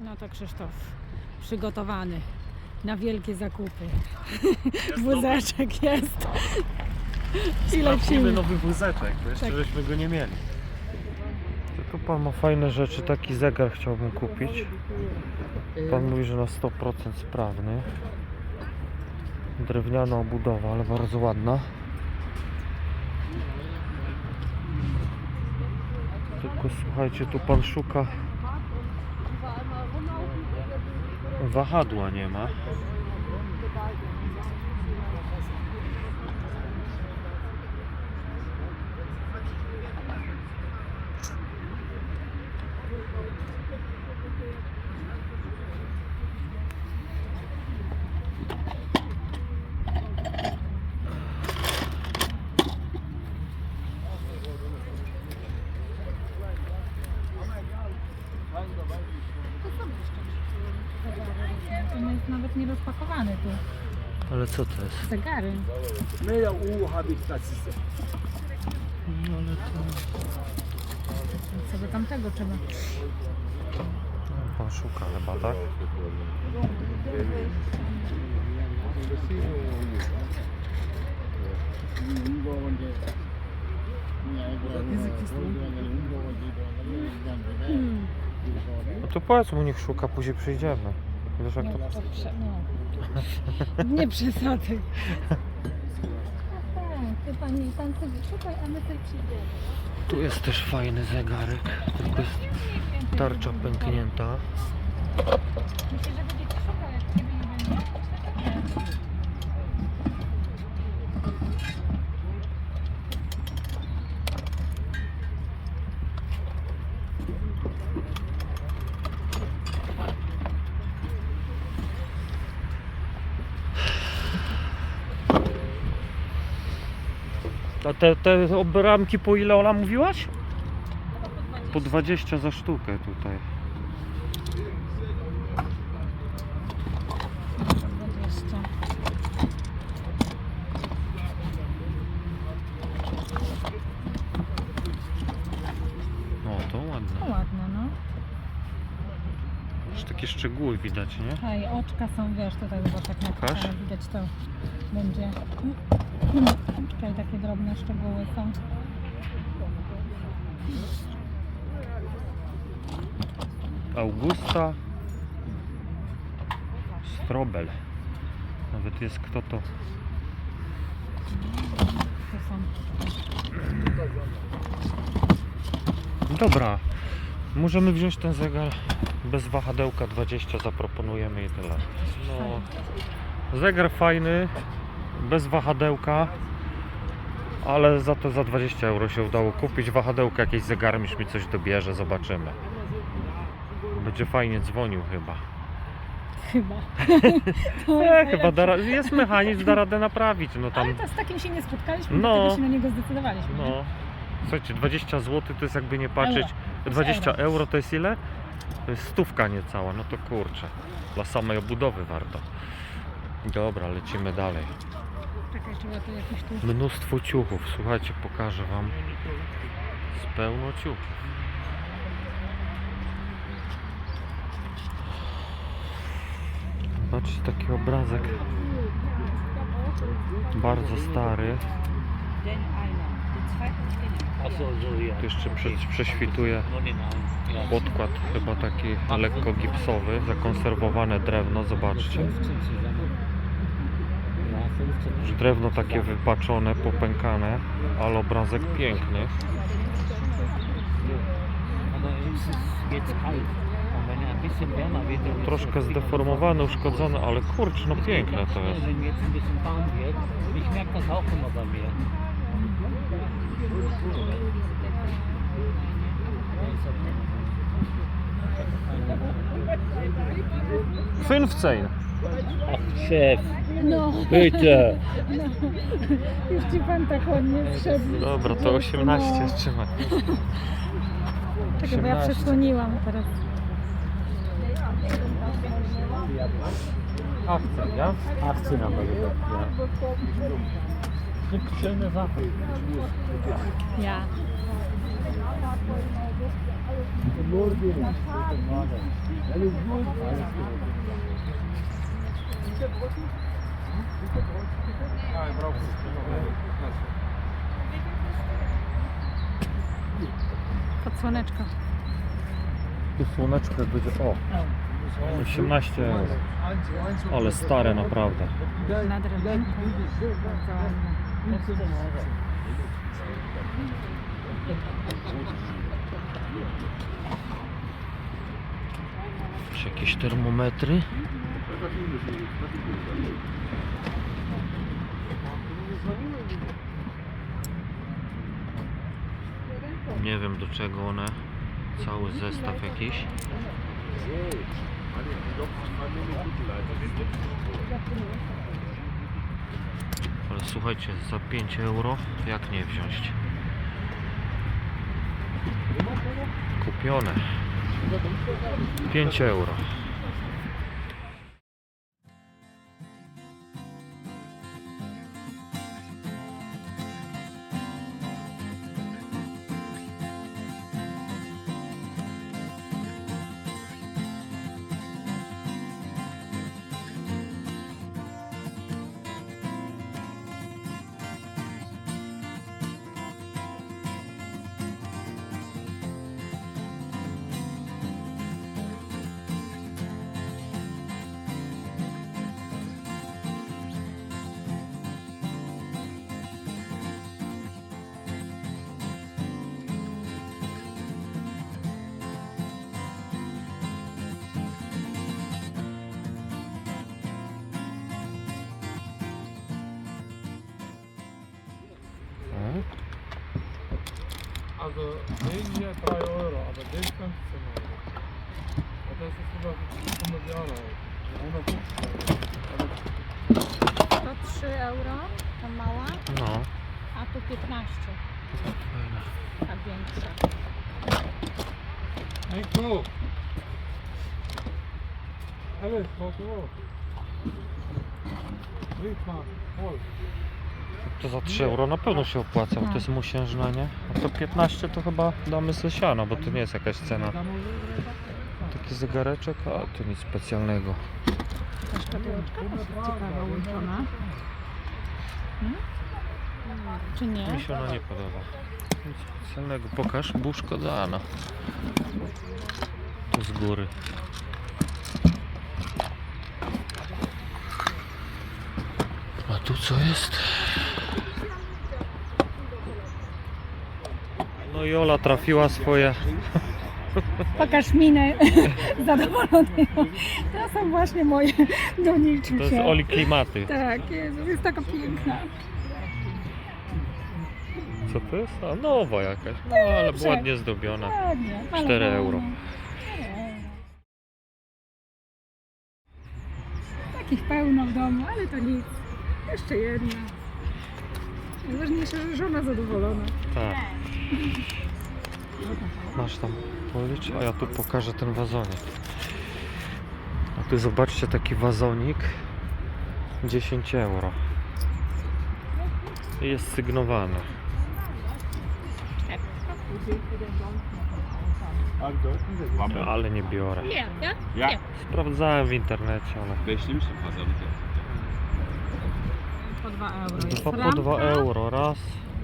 No to Krzysztof, przygotowany na wielkie zakupy. Jest Wózeczek jest. I Sprawdzimy lecimy. nowy wózeczek, bo jeszcze Tak. żeśmy go nie mieli. Tu pan ma fajne rzeczy, taki zegar chciałbym kupić. Pan mówi, że na 100% sprawny. Drewniana obudowa, ale bardzo ładna. Tylko słuchajcie, tu pan szuka wahadła nie ma. On jest nawet nie rozpakowany tu. Ale co to jest? Zegary. U habe ich, das ist No ale to... Sobie tamtego trzeba. Pan szuka chyba, tak? Hmm. No to powiedz mu, niech szuka, później przyjdziemy. Wiesz jak No, to... to prze... no. Nie przesady. Tak, ty pani, pan sobie szukaj, a my sobie przyjdziemy. Tu jest też fajny zegarek, tylko jest tarcza pęknięta. Myślę, że będziecie szukał, jak nie będzie. A te, te obramki po ile ona mówiłaś? Po 20 za sztukę tutaj. 20. No to No ładne. ładne, no. Już takie szczegóły widać, nie? Hej, oczka są, wiesz, tutaj zobacz jak na Pokaż. widać to będzie. Tutaj takie drobne szczegóły są. Augusta Strobel. Nawet jest kto to. Dobra. Możemy wziąć ten zegar bez wahadełka 20 zaproponujemy i tyle. No, zegar fajny, bez wahadełka, ale za to za 20 euro się udało kupić. Wahadełka jakieś już mi coś dobierze, zobaczymy. Będzie fajnie dzwonił chyba. Chyba. E, chyba da, ra- jest mechanizm, da radę naprawić. No tam, Ale to z takim się nie spotkaliśmy, No. dlatego się na niego zdecydowaliśmy. nie? no. Słuchajcie, 20 zł to jest jakby nie patrzeć. Euro. 20 Euro. euro to jest ile? To jest stówka niecała, no to kurczę. Dla samej obudowy warto. Dobra, lecimy dalej. Mnóstwo ciuchów, słuchajcie, pokażę wam. Z pełno ciuchów. Patrzcie, taki obrazek. Bardzo stary. Tu jeszcze prze, prześwituje podkład, chyba taki lekko gipsowy, zakonserwowane drewno, zobaczcie. Już drewno takie wypaczone, popękane, ale obrazek piękny. Troszkę zdeformowane, uszkodzone, ale kurczę, no piękne to jest. Fünfzehn. Ach, Chef, No, bitte. już ci pan tak ładnie wszedł. Dobra, to 18 trzymaj. Czekaj, bo ja 18. przesłoniłam teraz. Akcja, ja? 18 haben wir gesagt, ja. gibt schöne Sachen. Ja. Pod słoneczko. Tu słoneczko jak będzie. O! 18 euro. Ale stare naprawdę. Na drewnianku. Bardzo ładne. Czy jakieś termometry? Nie wiem do czego one. Cały zestaw jakiś. Ale słuchajcie, za 5 euro jak nie wziąć? Kupione. 5 euro. Also den hier 3 Euro, aber den 15 Euro. Und das ist über 100 Jahre alt. 150 Euro. To 3 euro, ta mała, No. a tu 15, Fajne. ta większa. Hey, guck! Alles, was du Briefmark, voll. To za 3 euro na pewno się opłaca, bo to jest musiężna, nie? A to 15 to chyba damy ze siana, bo to nie jest jakaś cena. Taki zegareczek, a to nic specjalnego. Ta szkatułeczka też jest ciekawa, łączona. Hmm? Czy nie? Mi się ona nie podoba. Nic specjalnego. Pokaż, buszko dana. Tu z góry. A tu co jest? No i Ola trafiła swoje. Pokaż minę zadowolonej. To są właśnie moje To doniczki. jest Oli klimaty. Tak, Jezu, jest taka piękna. Co to jest? A nowa jakaś. No ale Dobrze. ładnie zdobiona. Ładnie, ale 4 ładnie. euro. Takich pełno w domu, ale to nic. Jeszcze jedna. Najważniejsze, że żona zadowolona. Tak. Masz tam policz, a ja tu pokażę ten wazonik. A tu zobaczcie taki wazonik 10 euro. I Jest sygnowany. Ale nie biorę. Nie, ja? Sprawdzałem w internecie, ale mi się Po 2 euro. dwa po ramka. 2 euro. Raz,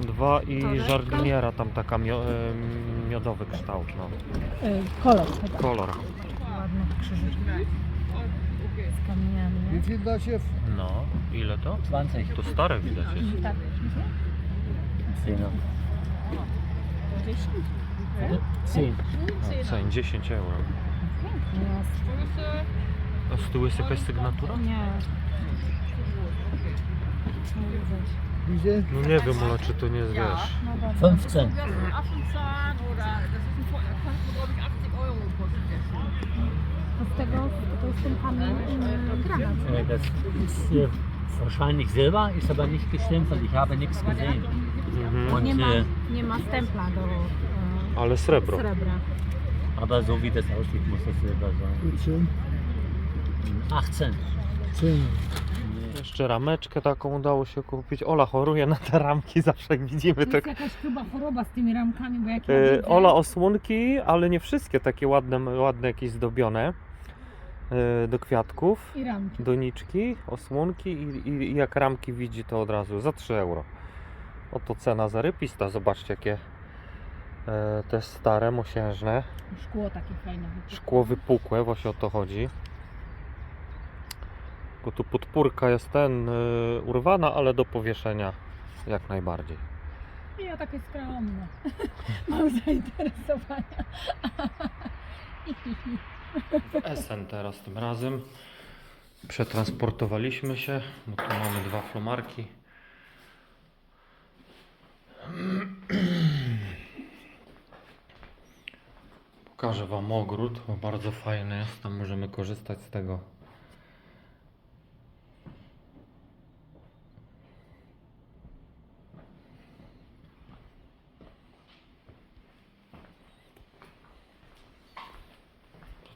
dwa i Torebka. żardiniera tam taka mio, miodowy kształt. No. Y, Kolor chyba. Kolor. Ładne krzyżyki. Z kamieniami. Wie viel hier? No, ile to? 20. To stare widać jest. Tak. 10er. 10? 10. No, ceń 10 euro. Jest. A z tyłu jest jakaś sygnatura? Nie. Nie widać. Diese? No nie wiem, Ola, czy to nie jest, wiesz. No dobra. 15. To z tego, to jest ten kamień y, granat. Äh, Das ist äh, wahrscheinlich Silber, ist aber nicht und ich habe nichts gesehen. Mhm. Und, Nie ma, äh, nie ma stempla do y, Ale srebro. srebra. aber so wie das aussieht, muss das Silber sein. Gut, schön. 18. 10. Jeszcze rameczkę taką udało się kupić. Ola choruje na te ramki, zawsze jak widzimy To tak. jest jakaś chyba choroba z tymi ramkami, bo jak ja widzę, Ola osłonki, ale nie wszystkie takie ładne, ładne jakieś zdobione e, do kwiatków. i ramki. doniczki, osłonki i, i, i jak ramki widzi to od razu za 3 euro. Oto cena zarypista, zobaczcie jakie e, te stare, mosiężne, Szkło takie fajne. wypukłe. szkło wypukłe, właśnie o to chodzi. Bo tu podpórka jest ten e, urwana, ale do powieszenia jak najbardziej. Ja takie skromne. Mam zainteresowania. W Essen teraz tym razem. Przetransportowaliśmy się, bo tu mamy dwa flomarki. Pokażę Wam ogród, bo bardzo fajny jest, tam możemy korzystać z tego.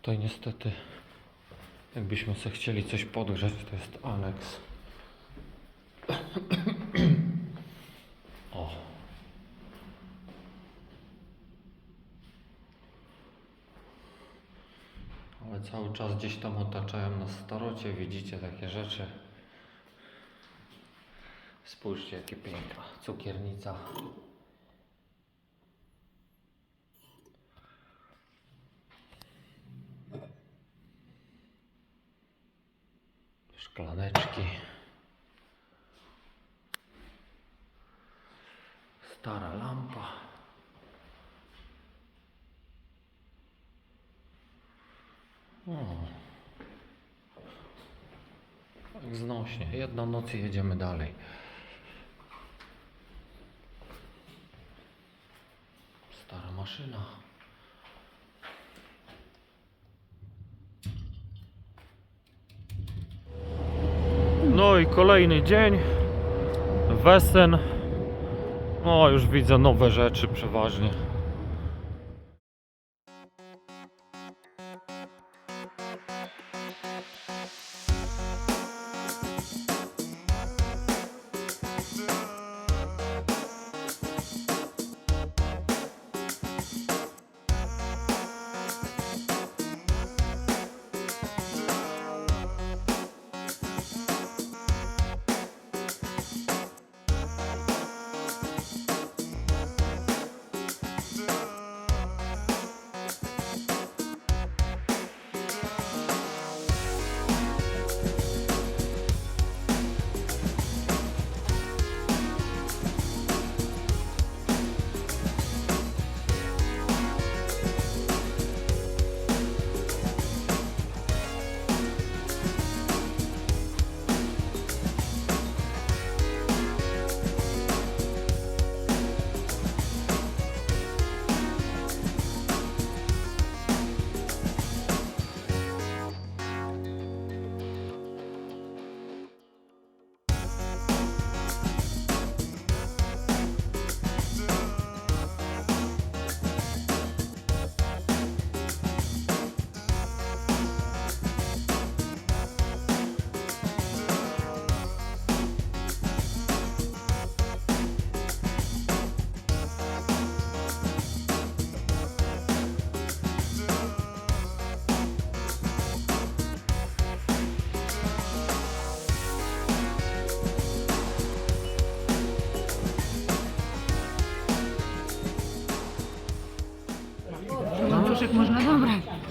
Tutaj niestety, jakbyśmy sobie chcieli coś podgrzać, to jest aneks. O. Ale cały czas gdzieś tam otaczają nas starocie, widzicie takie rzeczy. Spójrzcie, jakie piękna cukiernica. Szklaneczki. Stara lampa. O. Tak znośnie. Jedna noc i jedziemy dalej. Stara maszyna. No i kolejny dzień. Wesen. O, już widzę nowe rzeczy przeważnie.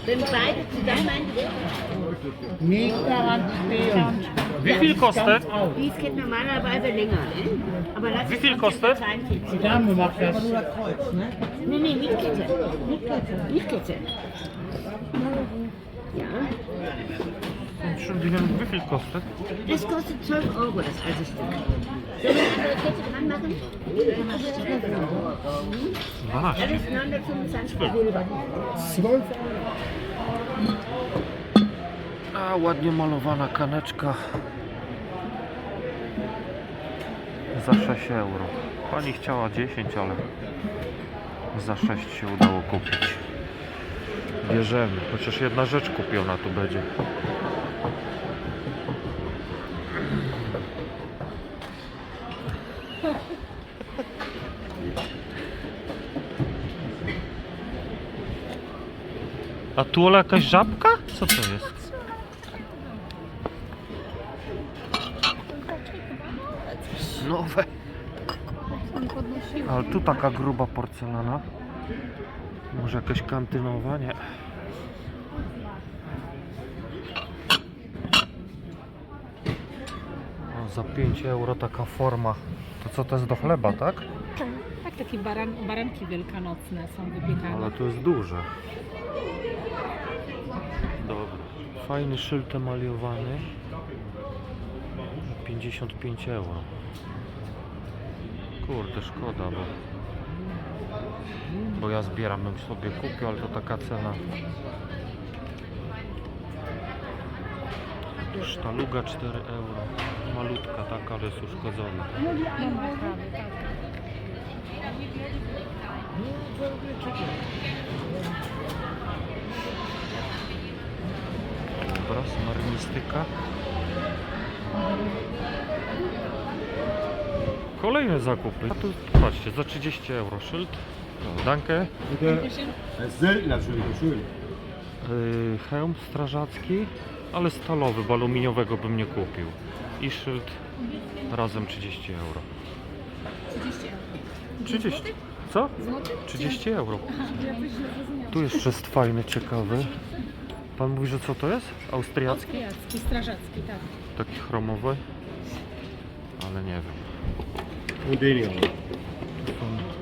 Wenn beide zusammen, Wie viel kostet? dies geht normalerweise länger, ne? Aber das Wie viel kostet? 42. Die Dame macht das. Nee, nee, nicht Kette. Nicht Kette. Ja, Entschuldigung, wie viel kostet? das kostet 12 Euro, das alte Stück. Sollen wir eine Kette dran machen? 12. Alles 925 Silber. A, ładnie malowana kaneczka. Za 6 euro. Pani chciała 10, ale za 6 się udało kupić. Bierzemy. Chociaż jedna rzecz kupiona tu będzie. A tu Ola jakaś żabka? Co to jest? Nowe. Ale tu taka gruba porcelana. Może jakaś kantynowa? Nie. O, za 5 euro taka forma. To co to jest do chleba, tak? Tak, takie baran, baranki wielkanocne są wypiekane. Ale to jest duże. Dobra. Fajny szyld emaliowany. 55 euro. Kurde, szkoda, bo... Bo ja zbieram, bym sobie kupił, ale to taka cena. Sztaluga 4 euro. Malutka taka, ale jest uszkodzona. No Dobra, smarnistyka. Kolejne zakupy. A tu patrzcie, za 30 euro szyld. Dankę. Yy, hełm strażacki, ale stalowy, bo aluminiowego bym nie kupił. I szyld razem 30 euro. 30 euro. 30. Co? Złoty? 30 euro. Tu jeszcze jest fajny, ciekawy. Pan mówi, że co to jest? Austriacki? Austriacki, strażacki, tak. Taki chromowy. Ale nie wiem.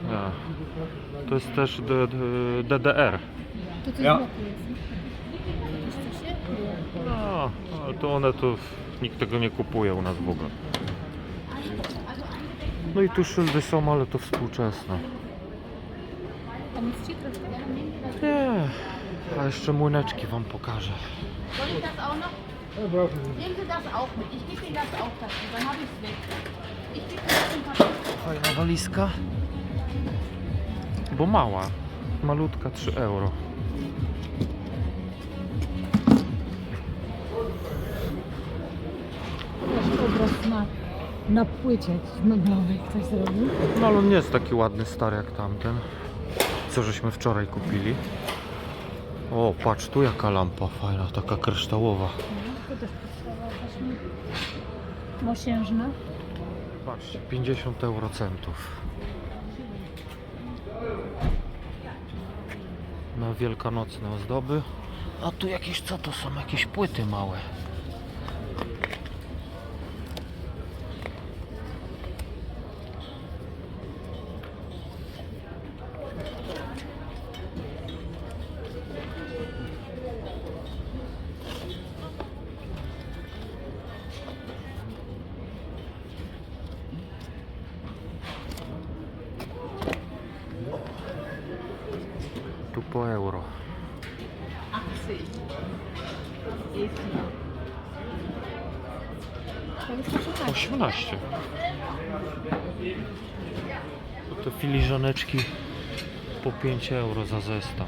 Nie. To jest też D- D- DDR. To coś Ja. No, ale to one to nikt tego nie kupuje u nas w ogóle. No i tu szyldy są, ale to współczesne. Pomóc ci troszkę? Nie. A jeszcze młyneczki wam pokażę. Soll ich das auch noch? Nehmen Sie das auch mit. Ich gebe Ihnen das auch dazu, dann habe ich es weg. Ich gebe Ihnen das. Fajna walizka. Bo mała. Malutka 3 euro. Też obraz na, na płycie meblowej ktoś zrobił. No ale on nie jest taki ładny, stary jak tamten. Co żeśmy wczoraj kupili. O, patrz, tu jaka lampa fajna, taka kryształowa. No, to też mosiężna. Patrzcie, 50 eurocentów. Na wielkanocne ozdoby. A tu jakieś, co to są? Jakieś płyty małe. To filiżaneczki po 5 euro za zestaw.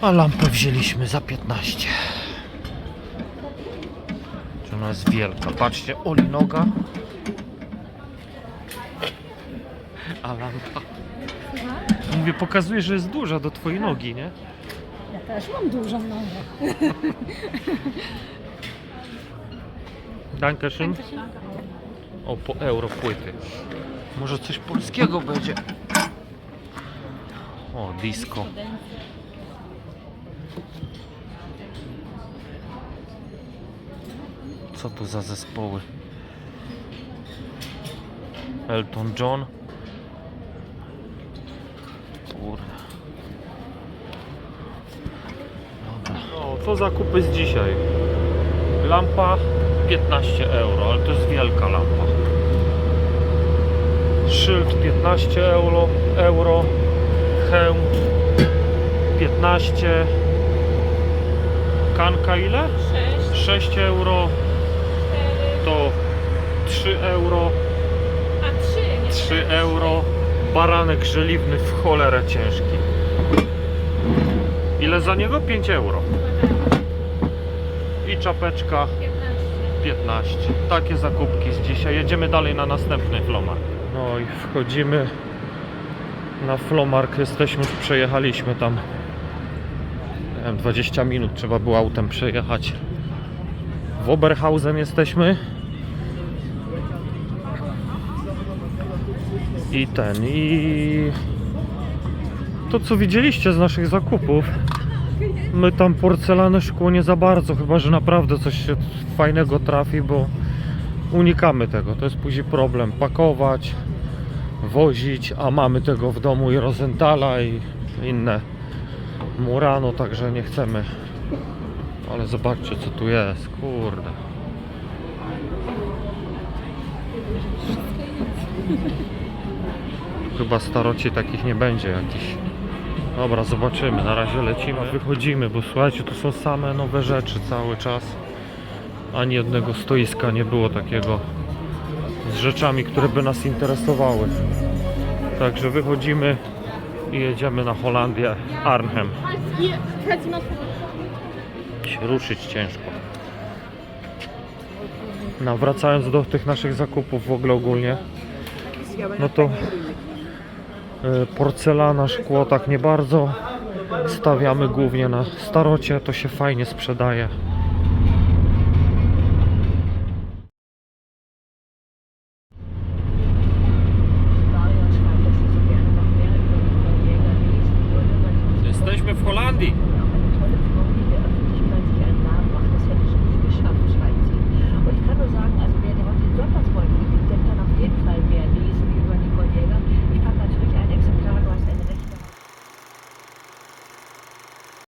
A lampę wzięliśmy za 15. Czy ona jest wielka? Patrzcie, olinoga. A lampa. Mówię, pokazuje, że jest duża do twojej nogi, nie? Ja też mam dużą nogę. Dankeschön. O, po euro płyty. Może coś polskiego będzie. O, disco. Co tu za zespoły? Elton John. Kurde. Dobra. No, co zakupy z dzisiaj? Lampa 15 euro, ale to jest wielka lampa. Szyld 15 euro, euro. hełm 15 kanka ile? 6 6 euro. To 3 euro. A trzy, nie 3 euro. Baranek żeliwny w cholerę ciężki. Ile za niego? 5 euro. I czapeczka 15. Takie zakupki z dzisiaj. Jedziemy dalej na następny flomark. No i wchodzimy na flomark. Jesteśmy, już przejechaliśmy tam Nie wiem, 20 minut trzeba było autem przejechać. W Oberhausen jesteśmy. I ten, i to co widzieliście z naszych zakupów. My tam porcelane szkło nie za bardzo, chyba że naprawdę coś się fajnego trafi, bo unikamy tego. To jest później problem pakować, wozić, a mamy tego w domu i Rosenthala i inne Murano, także nie chcemy. Ale zobaczcie co tu jest, kurde. Chyba staroci takich nie będzie jakichś. Dobra, zobaczymy. Na razie lecimy, wychodzimy, bo słuchajcie, tu są same nowe rzeczy cały czas. Ani jednego stoiska nie było takiego z rzeczami, które by nas interesowały. Także wychodzimy i jedziemy na Holandię, Arnhem. Się ruszyć ciężko. No, wracając do tych naszych zakupów w ogóle ogólnie, no to porcelana, szkło tak nie bardzo. Stawiamy głównie na starocie, to się fajnie sprzedaje.